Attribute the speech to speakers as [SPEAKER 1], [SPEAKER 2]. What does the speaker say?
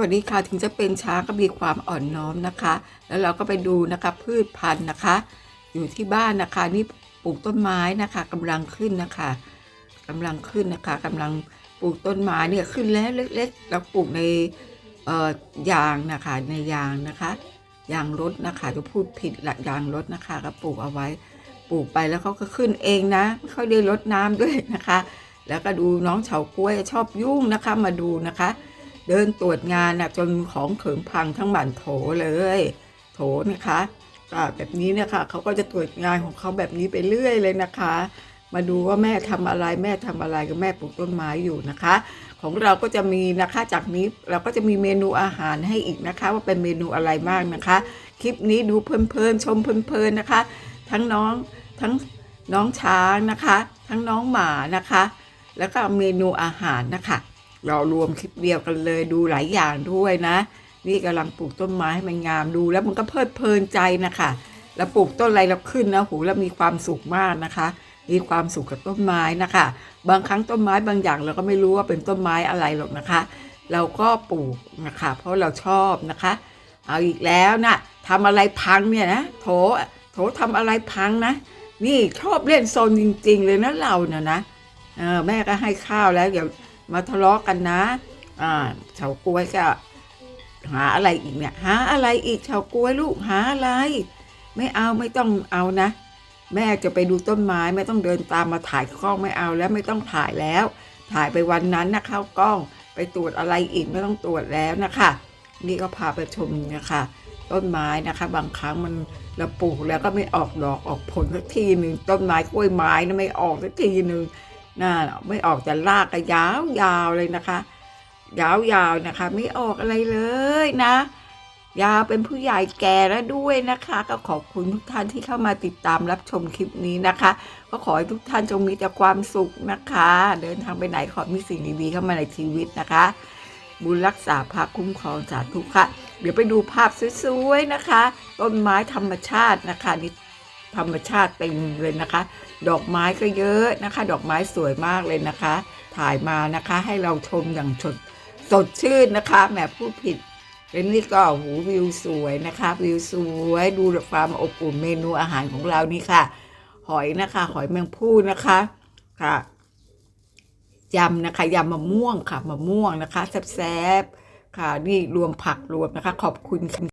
[SPEAKER 1] วัสดีค่ะถึงจะเป็นช้างก็มีความอ่อนน้อมนะคะ แล้วเราก็ไปดูนะคะพืชพันธุ์นะคะ อยู่ที่บ้านนะคะนี่ปลูกต้นไม้นะคะกำลังขึ้นนะคะกำลังขึ้นนะคะกำลังปลูกต้นไม้เนี่ยขึ้นแล้วเล็กๆเราปลูกในเอ่อยางนะคะในยางนะคะยางรถนะคะจะพูดผิดละยางรถนะคะ ก็ปลูกเอาไว้ ปลูกไปแล้วเขาก็ขึ้นเองนะไม่ค่อยได้รดน้ำด้วยนะคะ แล้วก็ดูน้องเฉาก้วยชอบยุ่งนะคะมาดูนะคะ เดินตรวจงานนะจนของเขิงพังทั้งบันโถเลย โถนะคะแบบนี้เนะคะเขาก็จะตรวจงานของเขาแบบนี้ไปเรื่อยเลยนะคะ มาดูว่าแม่ทำอะไรแม่ทำอะไรกับแม่ปลูกต้นไม้อยู่นะคะ ของเราก็จะมีนะคะจากนี้เราก็จะมีเมนูอาหารให้อีกนะคะ ว่าเป็นเมนูอะไรบ้างนะคะ คลิปนี้ดูเพลินๆชมเพลินๆนะคะ ทั้งน้องทั้งน้องช้างนะคะ ทั้งน้องหมานะคะ แล้วก็เมนูอาหารนะคะ เรารวมคลิปเดียวกันเลยดูหลายอย่างด้วยนะ นี่กำลังปลูกต้นไม้ให้มันงามดูแล้วมันก็เพลิดเพลินใจนะคะแล้วปลูกต้นอะไรเราขึ้นนะหูแล้วมีความสุขมากนะคะ มีความสุขกับต้นไม้นะคะ บางครั้งต้นไม้บางอย่างเราก็ไม่รู้ว่าเป็นต้นไม้อะไรหรอกนะคะ เราก็ปลูกนะคะ เพราะเราชอบนะคะ เอาอีกแล้วนะทำอะไรพังเนี่ยนะโถโถทำอะไรพังนะ นี่ชอบเล่นโซนจริง ๆ เลยนะเราเนี่ยนะแม่ก็ให้ข้าวแล้วเดี๋ยว มาทะเลาะกันนะ อ่าเฉากล้วยก็หาอะไรอีกเนี่ย หาอะไรอีกเฉากล้วยลูกหาอะไร ไม่เอาไม่ต้องเอานะ แม่จะไปดูต้นไม้ไม่ต้องเดินตามมาถ่ายกล้องไม่เอาแล้วไม่ต้องถ่ายแล้ว ถ่ายไปวันนั้นนะเข้ากล้องไปตรวจอะไรอีกไม่ต้องตรวจแล้วนะคะนี่ก็พาไปชมนะคะต้นไม้นะคะ บางครั้งมันเราปลูกแล้วก็ไม่ออกดอกออกผลสักทีหนึ่งต้นไม้กล้วยไม้นะไม่ออกสักทีหนึ่ง น่าไม่ออกแต่รากก็ยาวยาวเลยนะคะ ยาวๆนะคะ ไม่ออกอะไรเลยนะ ยาวเป็นผู้ใหญ่แก่แล้วด้วยนะคะ ก็ขอบคุณทุกท่านที่เข้ามาติดตามรับชมคลิปนี้นะคะ ก็ขอให้ทุกท่านจงมีแต่ความสุขนะคะ เดินทางไปไหนขอมีสิ่งดีๆเข้ามาในชีวิตนะคะบุญรักษาพาคุ้มครองสาธุค่ะ เดี๋ยวไปดูภาพสวยๆนะคะ ต้นไม้ธรรมชาตินะคะนี่ ธรรมชาติเต็มเลยนะคะ ดอกไม้ก็เยอะนะคะ ดอกไม้สวยมากเลยนะคะ ถ่ายมานะคะให้เราชมอย่างสดสดชื่นนะคะแหมพูดผิดเป็นนี่ก็หูวิวสวยนะคะวิวสวยดูความอบอุ่นเมนูอาหารของเรานี่ค่ะ หอยนะคะ หอยแมงผู้นะคะค่ะยำนะคะยำมะม่วงค่ะมะม่วงนะคะแซ่บๆค่ะนี่รวมผักรวมนะคะ ขอบคุณ